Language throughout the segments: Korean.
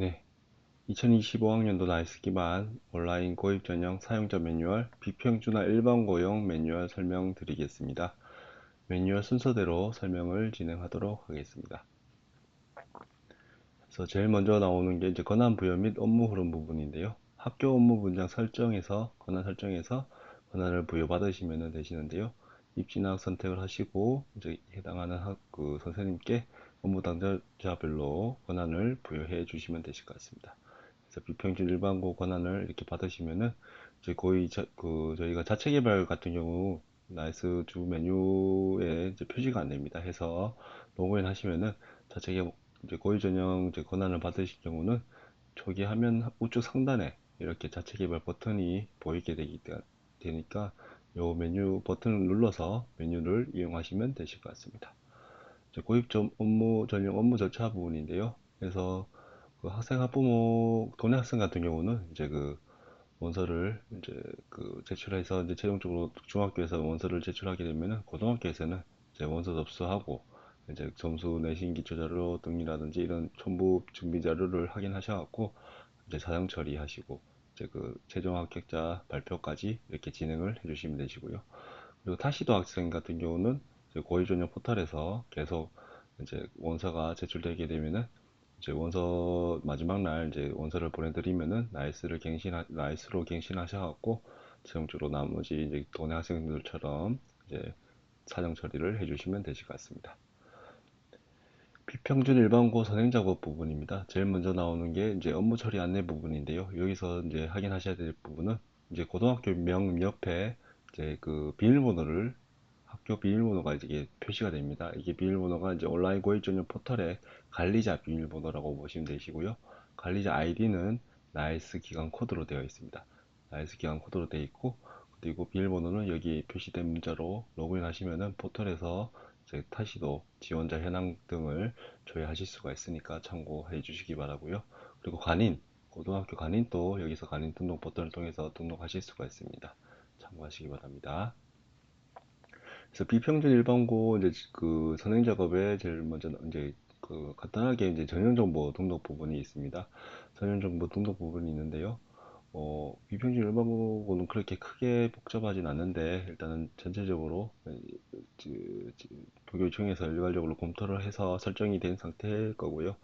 네, 2025학년도 나이스 기반 온라인 고입 전형 사용자 매뉴얼 비평준화 일반 고용 매뉴얼 설명 드리겠습니다. 매뉴얼 순서대로 설명을 진행하도록 하겠습니다. 그래서 제일 먼저 나오는 게 이제 권한 부여 및 업무 흐름 부분인데요. 학교 업무 분장 설정에서 권한 설정에서 권한을 부여받으시면 되시는데요. 입진학 선택을 하시고 이제 해당하는 학, 그 선생님께 업무 당사자별로 권한을 부여해 주시면 되실 것 같습니다. 그래서 비평준 일반고 권한을 이렇게 받으시면은 이제 거의 자, 그 저희가 자체 개발 같은 경우 나이스 주 메뉴에 이제 표시가 안 됩니다. 해서 로그인 하시면은 자체 개 이제 고유 전형 이제 권한을 받으실 경우는 초기 화면 우측 상단에 이렇게 자체 개발 버튼이 보이게 되기 되니까 요 메뉴 버튼을 눌러서 메뉴를 이용하시면 되실 것 같습니다. 고입점 업무 전용 업무 절차 부분인데요. 그래서 그 학생 학부모 도내 학생 같은 경우는 이제 그 원서를 이제 그 제출해서 이제 최종적으로 중학교에서 원서를 제출하게 되면은 고등학교에서는 이제 원서 접수하고 이제 점수 내신 기초 자료 등이라든지 이런 첨부 준비 자료를 확인하셔갖고 이제 사정 처리하시고 이제 그 최종 합격자 발표까지 이렇게 진행을 해주시면 되시고요. 그리고 타시도 학생 같은 경우는 고의 전형 포털에서 계속 이제 원서가 제출되게 되면은 이제 원서 마지막 날 이제 원서를 보내드리면은 나이스를 갱신 나이스로 갱신하셔갖고 최종적으로 나머지 이제 도내 학생들처럼 이제 사정 처리를 해주시면 되실 것 같습니다. 비평준 일반고 선행 작업 부분입니다. 제일 먼저 나오는 게 이제 업무 처리 안내 부분인데요. 여기서 이제 확인하셔야 될 부분은 이제 고등학교 명 옆에 이제 그 비밀번호를 학교 비밀번호가 이게 표시가 됩니다. 이게 비밀번호가 이제 온라인 고액 전용 포털의 관리자 비밀번호라고 보시면 되시고요. 관리자 아이디는 나이스 기간 코드로 되어 있습니다. 나이스 기간 코드로 되어 있고 그리고 비밀번호는 여기 표시된 문자로 로그인 하시면은 포털에서 타시도 지원자 현황 등을 조회하실 수가 있으니까 참고해 주시기 바라고요. 그리고 관인 고등학교 관인 도 여기서 관인 등록 버튼을 통해서 등록하실 수가 있습니다. 참고하시기 바랍니다. 그래서 비평준 일반고 이제 그 선행 작업에 제일 먼저 이제 그 간단하게 이제 전용 정보 등록 부분이 있습니다. 전용 정보 등록 부분이 있는데요. 어, 비평준 일반고는 그렇게 크게 복잡하진 않는데 일단은 전체적으로 교육청에서 일괄적으로 검토를 해서 설정이 된 상태일 거고요.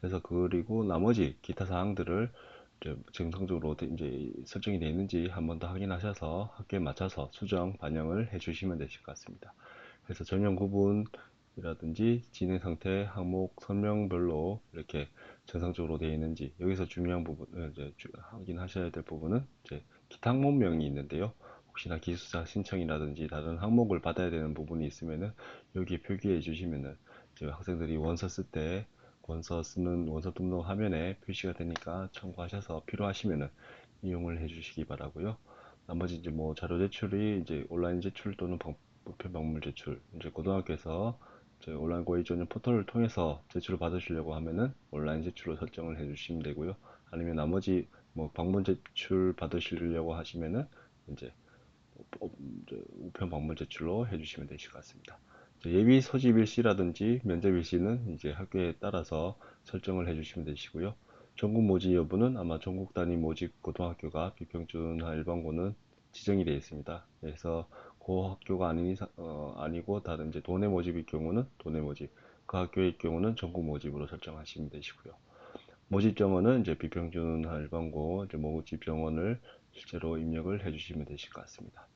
그래서 그리고 나머지 기타 사항들을 정상적으로 이제 설정이 되어 있는지 한 번 더 확인하셔서 학교에 맞춰서 수정 반영을 해 주시면 되실 것 같습니다. 그래서 전형 구분이라든지 진행 상태 항목 설명별로 이렇게 정상적으로 되어 있는지 여기서 중요한 부분 어, 이제 확인하셔야 될 부분은 이제 기타 항목명이 있는데요. 혹시나 기숙사 신청이라든지 다른 항목을 받아야 되는 부분이 있으면은 여기 표기해 주시면은 학생들이 원서 쓸때 원서 쓰는 원서 등록 화면에 표시가 되니까 참고하셔서 필요하시면은 이용을 해 주시기 바라고요. 나머지 이제 뭐 자료 제출이 이제 온라인 제출 또는 우편 방문 제출 이제 고등학교에서 이제 온라인 고의 전용 포털을 통해서 제출을 받으시려고 하면은 온라인 제출로 설정을 해 주시면 되고요. 아니면 나머지 뭐 방문 제출 받으시려고 하시면은 이제 우편 방문 제출로 해 주시면 되실 것 같습니다. 예비 소집 일시라든지 면접 일시는 이제 학교에 따라서 설정을 해주시면 되시고요. 전국 모집 여부는 아마 전국 단위 모집 고등학교가 비평준화 일반고는 지정이 되어 있습니다. 그래서 그 학교가 아닌 어, 아니고 다른 이제 도내 모집일 경우는 도내 모집, 그 학교의 경우는 전국 모집으로 설정하시면 되시고요. 모집 정원은 이제 비평준화 일반고 이제 모집 정원을 실제로 입력을 해주시면 되실 것 같습니다.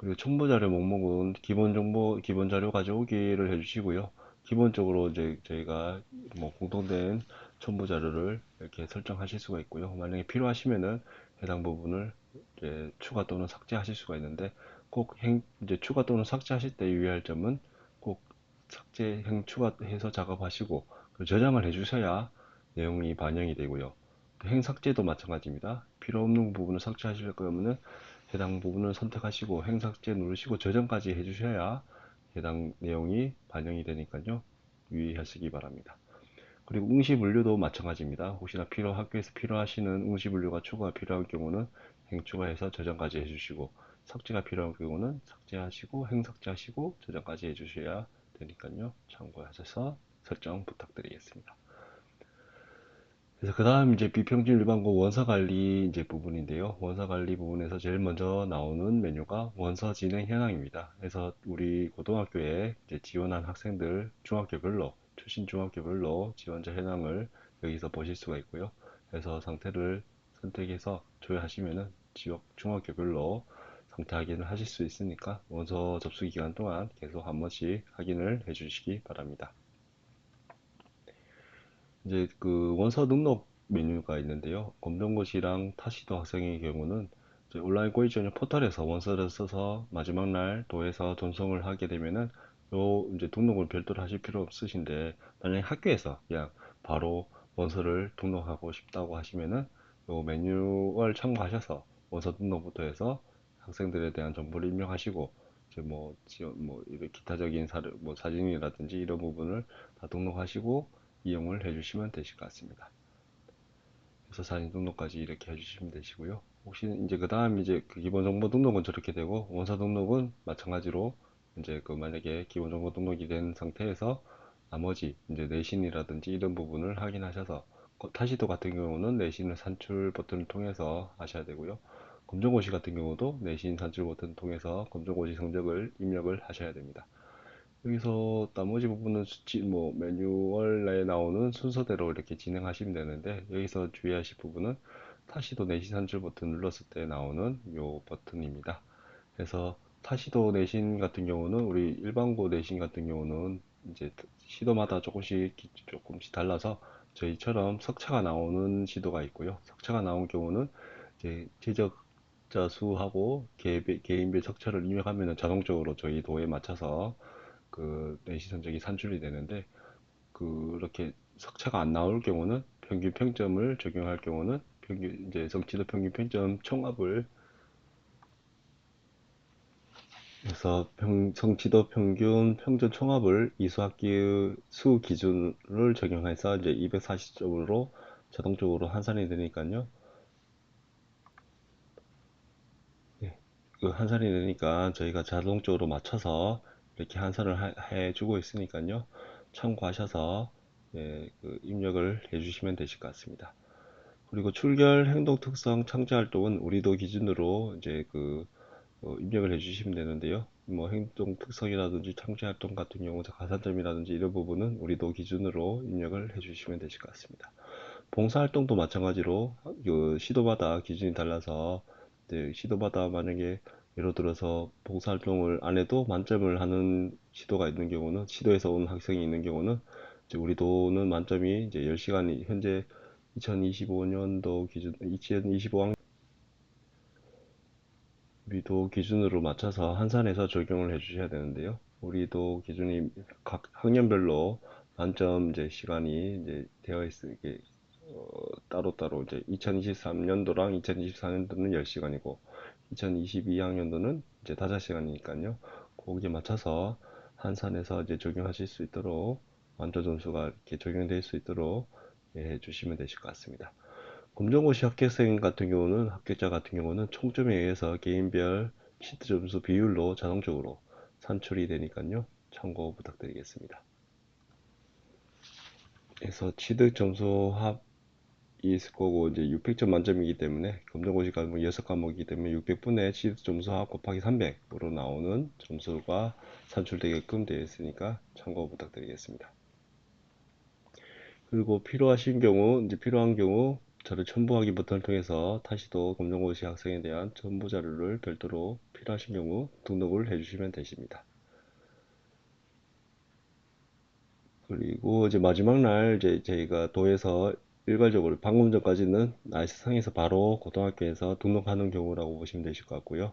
그리고 첨부 자료 목록은 기본 정보, 기본 자료 가져오기를 해주시고요. 기본적으로 이제 저희가 뭐 공통된 첨부 자료를 이렇게 설정하실 수가 있고요. 만약에 필요하시면은 해당 부분을 이제 추가 또는 삭제하실 수가 있는데 꼭 행, 이제 추가 또는 삭제하실 때 유의할 점은 꼭 삭제, 행 추가해서 작업하시고 저장을 해주셔야 내용이 반영이 되고요. 행 삭제도 마찬가지입니다. 필요 없는 부분을 삭제하실 거면은 해당 부분을 선택하시고 행삭제 누르시고 저장까지 해주셔야 해당 내용이 반영이 되니까요 유의하시기 바랍니다. 그리고 응시분류도 마찬가지입니다. 혹시나 필요 학교에서 필요하시는 응시분류가 추가가 필요한 경우는 행 추가해서 저장까지 해주시고 삭제가 필요한 경우는 삭제하시고 행 삭제하시고 저장까지 해주셔야 되니까요 참고하셔서 설정 부탁드리겠습니다. 그래서 그 다음 이제 비평균 일반고 원서 관리 이제 부분인데요. 원서 관리 부분에서 제일 먼저 나오는 메뉴가 원서 진행 현황입니다. 그래서 우리 고등학교에 지원한 학생들 중학교별로 출신 중학교별로 지원자 현황을 여기서 보실 수가 있고요. 그래서 상태를 선택해서 조회하시면은 지역 중학교별로 상태 확인을 하실 수 있으니까 원서 접수 기간 동안 계속 한 번씩 확인을 해 주시기 바랍니다. 이제 그 원서 등록 메뉴가 있는데요. 검정고시랑 타시도 학생의 경우는 이제 온라인 고시 전형 포털에서 원서를 써서 마지막 날 도에서 전송을 하게 되면은 요 이제 등록을 별도로 하실 필요 없으신데 만약에 학교에서 그냥 바로 원서를 등록하고 싶다고 하시면은 요 매뉴얼 참고하셔서 원서 등록부터 해서 학생들에 대한 정보를 입력하시고 이제 뭐 뭐 이런 기타적인 사료 뭐 사진이라든지 이런 부분을 다 등록하시고 이용을 해주시면 되실 것 같습니다. 그래서 사진 등록까지 이렇게 해주시면 되시고요. 혹시 이제 그 다음 이제 그 기본 정보 등록은 저렇게 되고 원서 등록은 마찬가지로 이제 그 만약에 기본 정보 등록이 된 상태에서 나머지 이제 내신이라든지 이런 부분을 확인하셔서 그 타시도 같은 경우는 내신을 산출 버튼을 통해서 하셔야 되고요. 검정고시 같은 경우도 내신 산출 버튼을 통해서 검정고시 성적을 입력을 하셔야 됩니다. 여기서 나머지 부분은 수치, 뭐, 매뉴얼에 나오는 순서대로 이렇게 진행하시면 되는데, 여기서 주의하실 부분은 타시도 내신 산출 버튼 눌렀을 때 나오는 요 버튼입니다. 그래서 타시도 내신 같은 경우는 우리 일반고 내신 같은 경우는 이제 시도마다 조금씩 기- 조금씩 달라서 저희처럼 석차가 나오는 시도가 있고요. 석차가 나온 경우는 이제 제적자 수하고 개인별 석차를 입력하면 자동적으로 저희 도에 맞춰서 그 내시 성적이 산출이 되는데 그렇게 석차가 안 나올 경우는 평균 평점을 적용할 경우는 평균 이제 성취도 평균 평점 총합을 해서 평, 성취도 평균 평점 총합을 이수학기 수 기준을 적용해서 이제 240점으로 자동적으로 환산이 되니까요. 네, 그 환산이 되니까 저희가 자동적으로 맞춰서 이렇게 하- 해주고 있으니까요. 참고하셔서 예, 그 입력을 해주시면 되실 것 같습니다. 그리고 출결 행동 특성 창제 활동은 우리도 기준으로 이제 그 어, 입력을 해주시면 되는데요. 뭐 행동 특성이라든지 창제 활동 같은 경우 가산점이라든지 이런 부분은 우리도 기준으로 입력을 해주시면 되실 것 같습니다. 봉사 활동도 마찬가지로 그 시도마다 기준이 달라서 이제 시도마다 만약에 예를 들어서 봉사활동을 안 해도 만점을 하는 시도가 있는 경우는 시도에서 온 학생이 있는 경우는 이제 우리도는 만점이 이제 10시간이 현재 2025년도 기준 2025학년 우리도 기준으로 맞춰서 환산해서 적용을 해 주셔야 되는데요. 우리도 기준이 각 학년별로 만점 이제 시간이 이제 되어 있으게 어, 따로따로 이제 2023년도랑 2024년도는 10시간이고 2022학년도는 이제 5시간이니까요. 거기에 맞춰서 환산해서 이제 적용하실 수 있도록 완전 점수가 이렇게 적용될 수 있도록 예, 해 주시면 되실 것 같습니다. 검정고시 합격생 같은 경우는 합격자 같은 경우는 총점에 의해서 개인별 시트 점수 비율로 자동적으로 산출이 되니까요. 참고 부탁드리겠습니다. 그래서 취득 점수 합이 있을 거고 이제 600점 만점이기 때문에 검정고시 과목 6과목이기 때문에 600분의 취득 점수 합 곱하기 300으로 나오는 점수가 산출되게끔 되어 있으니까 참고 부탁드리겠습니다. 그리고 필요하신 경우 이제 필요한 경우 저를 첨부하기 버튼을 통해서 다시도 검정고시 학생에 대한 첨부 자료를 별도로 필요하신 경우 등록을 해주시면 되십니다. 그리고 이제 마지막 날 이제 저희가 도에서 일괄적으로 방금 전까지는 날씨상에서 바로 고등학교에서 등록하는 경우라고 보시면 되실 것 같고요.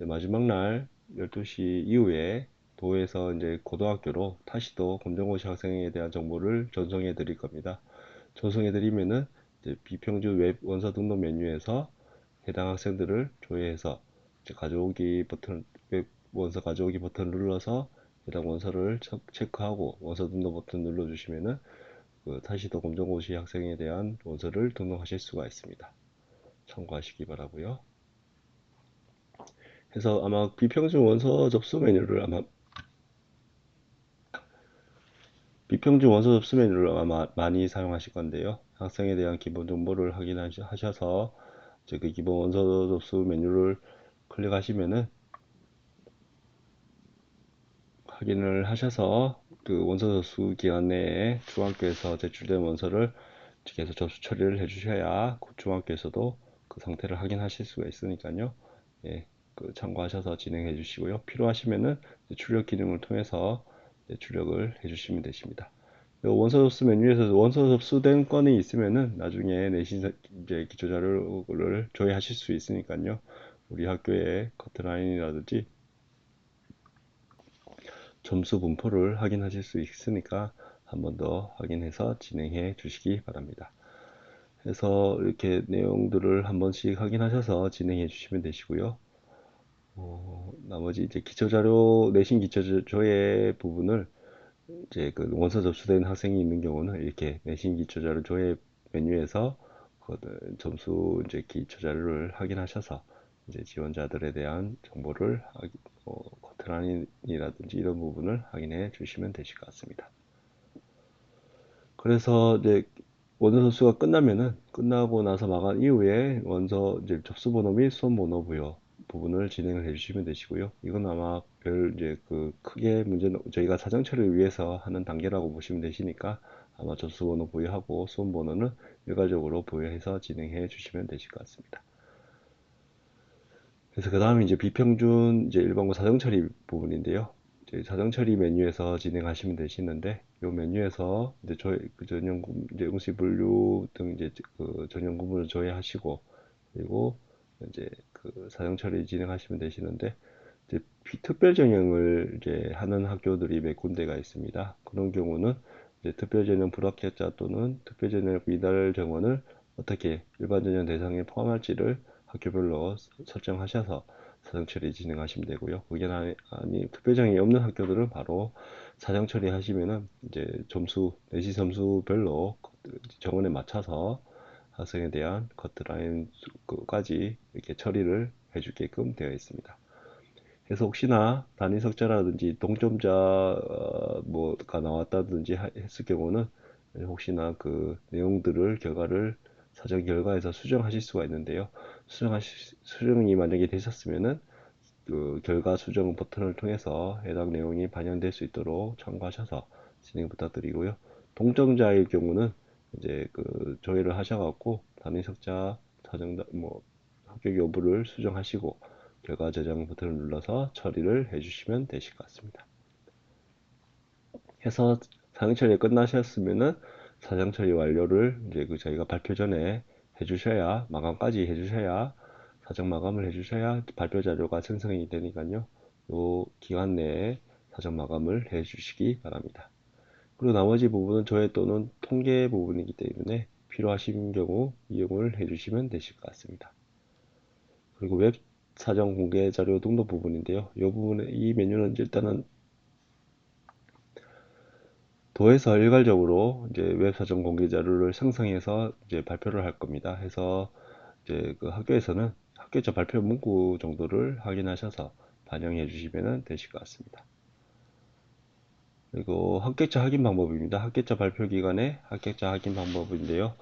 마지막 날 12시 이후에 도에서 이제 고등학교로 다시도 검정고시 학생에 대한 정보를 전송해 드릴 겁니다. 전송해 드리면은 비평준 웹 원서 등록 메뉴에서 해당 학생들을 조회해서 가져오기 버튼 웹 원서 가져오기 버튼을 눌러서 해당 원서를 체크하고 원서 등록 버튼 눌러주시면은 그 다시도 검정고시 학생에 대한 원서를 등록하실 수가 있습니다. 참고하시기 바라고요. 해서 아마 비평준 원서 접수 메뉴를 아마 비평준 원서 접수 메뉴를 아마 많이 사용하실 건데요. 학생에 대한 기본 정보를 확인하셔서 그 기본 원서 접수 메뉴를 클릭하시면은 확인을 하셔서 그 원서 접수 기간 내에 중학교에서 제출된 원서를 계속 접수 처리를 해주셔야 중학교에서도 그 상태를 확인하실 수가 있으니까요. 예, 그 참고하셔서 진행해 주시고요. 필요하시면은 출력 기능을 통해서 출력을 해주시면 되십니다. 원서 접수 메뉴에서 원서 접수된 건이 있으면은 나중에 내신 이제 기초 자료를 조회하실 수 있으니까요. 우리 학교의 커트라인이라든지 점수 분포를 확인하실 수 있으니까 한 번 더 확인해서 진행해 주시기 바랍니다. 그래서 이렇게 내용들을 한 번씩 확인하셔서 진행해 주시면 되시고요. 어, 나머지 이제 기초자료 내신 기초조회 부분을 이제 그 원서 접수된 학생이 있는 경우는 이렇게 내신 기초자료 조회 메뉴에서 그 점수 이제 기초자료를 확인하셔서 이제 지원자들에 대한 정보를 어, 커트라인이라든지 이런 부분을 확인해 주시면 되실 것 같습니다. 그래서 이제 원서 접수가 끝나면은 끝나고 나서 마감 이후에 원서 이제 접수 번호 및 수험 번호 부여 부분을 진행을 해주시면 되시고요. 이건 아마 별 이제 그 크게 문제는 저희가 사정 처리를 위해서 하는 단계라고 보시면 되시니까 아마 접수 번호 부여하고 수험 번호는 일괄적으로 부여해서 진행해 주시면 되실 것 같습니다. 그래서 그 다음에 이제 비평준 이제 일반고 사정 처리 부분인데요. 이제 사정 처리 메뉴에서 진행하시면 되시는데 이 메뉴에서 이제 저희 그 전용 이제 응시 분류 등 이제 그 전용 구문을 조회하시고 그리고 이제 그 사정 처리 진행하시면 되시는데 이제 특별 전형을 이제 하는 학교들이 몇 군데가 있습니다. 그런 경우는 이제 특별 전형 불합격자 또는 특별 전형 미달 정원을 어떻게 일반 전형 대상에 포함할지를 학교별로 설정하셔서 사정 처리 진행하시면 되고요. 의견 아니 특별정이 없는 학교들은 바로 사정 처리 하시면은 이제 점수 내시 점수별로 정원에 맞춰서 학생에 대한 커트라인까지 이렇게 처리를 해주게끔 되어 있습니다. 그래서 혹시나 단위 석자라든지 동점자 어, 뭐가 나왔다든지 했을 경우는 혹시나 그 내용들을 결과를 사전 결과에서 수정하실 수가 있는데요. 수정하시, 수정이 만약에 되셨으면은 그 결과 수정 버튼을 통해서 해당 내용이 반영될 수 있도록 참고하셔서 진행 부탁드리고요. 동점자일 경우는 이제 그 조회를 하셔갖고 단위 석자 사정 뭐 합격 여부를 수정하시고 결과 저장 버튼을 눌러서 처리를 해주시면 되실 것 같습니다. 해서 사정 처리 끝나셨으면은 사정 처리 완료를 이제 그 저희가 발표 전에 해주셔야 마감까지 해주셔야 사정 마감을 해주셔야 발표 자료가 생성이 되니까요. 요 기간 내에 사정 마감을 해주시기 바랍니다. 그리고 나머지 부분은 조회 또는 통계 부분이기 때문에 필요하신 경우 이용을 해주시면 되실 것 같습니다. 그리고 웹 사정 공개 자료 등록 부분인데요. 이 부분에 이 메뉴는 일단은 도에서 일괄적으로 이제 웹사전 공개 자료를 생성해서 이제 발표를 할 겁니다. 해서 이제 그 학교에서는 학교자 발표 문구 정도를 확인하셔서 반영해 주시면 되실 것 같습니다. 그리고 합격자 확인 방법입니다. 합격자 발표 기간에 합격자 확인 방법인데요.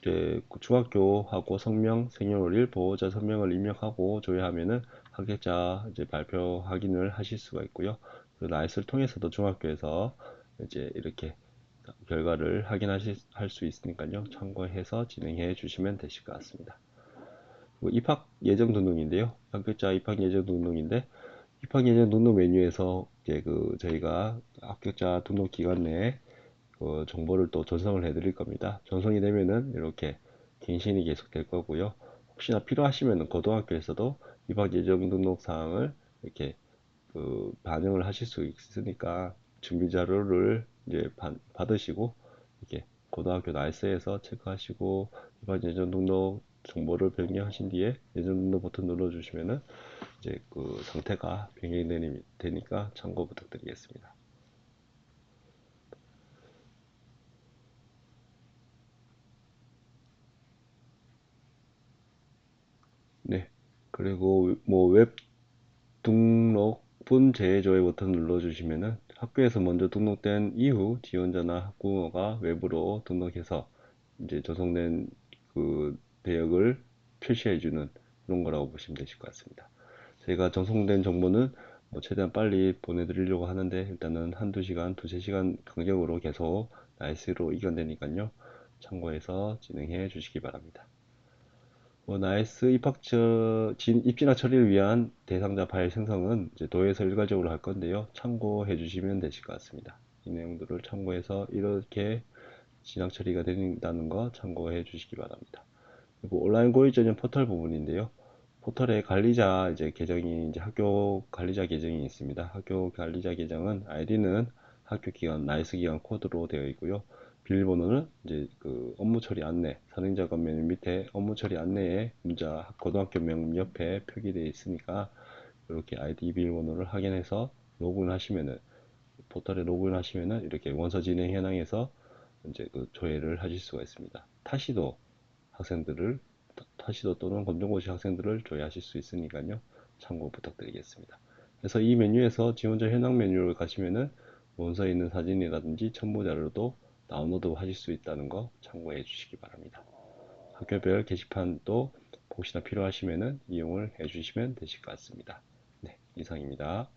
이제 중학교하고 성명, 생년월일, 보호자 성명을 입력하고 조회하면은 합격자 이제 발표 확인을 하실 수가 있고요. 그리고 나이스를 통해서도 중학교에서 이제 이렇게 결과를 확인하실 수 있으니까요. 참고해서 진행해 주시면 되실 것 같습니다. 입학 예정 등록인데요. 합격자 입학 예정 등록인데 입학 예정 등록 메뉴에서 이제 그 저희가 합격자 등록 기간 내에 그 정보를 또 전송을 해 드릴 겁니다. 전송이 되면은 이렇게 갱신이 계속 될 거고요. 혹시나 필요하시면 고등학교에서도 입학 예정 등록 사항을 이렇게 그 반영을 하실 수 있으니까 준비 자료를 이제 받으시고 이렇게 고등학교 나이스에서 체크하시고 이번 예전 등록 정보를 변경하신 뒤에 예전 등록 버튼 눌러주시면은 이제 그 상태가 변경이 되니까 참고 부탁드리겠습니다. 네. 그리고 뭐 웹 등록 분 재조회 버튼 눌러주시면은 학교에서 먼저 등록된 이후 지원자나 학부모가 외부로 등록해서 이제 조성된 그 대역을 표시해 주는 그런 거라고 보시면 되실 것 같습니다. 저희가 전송된 정보는 뭐 최대한 빨리 보내드리려고 하는데 일단은 한두 시간, 두세 시간 간격으로 계속 나이스로 이견되니까요. 참고해서 진행해 주시기 바랍니다. 뭐 나이스 입학처 진, 입진학 처리를 위한 대상자 파일 생성은 이제 도에서 일괄적으로 할 건데요. 참고해 주시면 되실 것 같습니다. 이 내용들을 참고해서 이렇게 진학 처리가 된다는 거 참고해 주시기 바랍니다. 그리고 온라인 고일 전형 포털 부분인데요. 포털에 관리자 이제 계정이 이제 학교 관리자 계정이 있습니다. 학교 관리자 계정은 아이디는 학교 기간 나이스 기간 코드로 되어 있고요. 비밀번호는 이제 그 업무 처리 안내 선행자 권면 밑에 업무 처리 안내에 문자 고등학교 명 옆에 표기되어 있으니까 이렇게 아이디 비밀번호를 확인해서 로그인 하시면은 포털에 로그인 하시면은 이렇게 원서 진행 현황에서 이제 그 조회를 하실 수가 있습니다. 타시도 학생들을 타시도 또는 검정고시 학생들을 조회하실 수 있으니까요. 참고 부탁드리겠습니다. 그래서 이 메뉴에서 지원자 현황 메뉴를 가시면은 원서에 있는 사진이라든지 첨부 자료도 다운로드 하실 수 있다는 거 참고해 주시기 바랍니다. 학교별 게시판도 혹시나 필요하시면 이용을 해 주시면 되실 것 같습니다. 네, 이상입니다.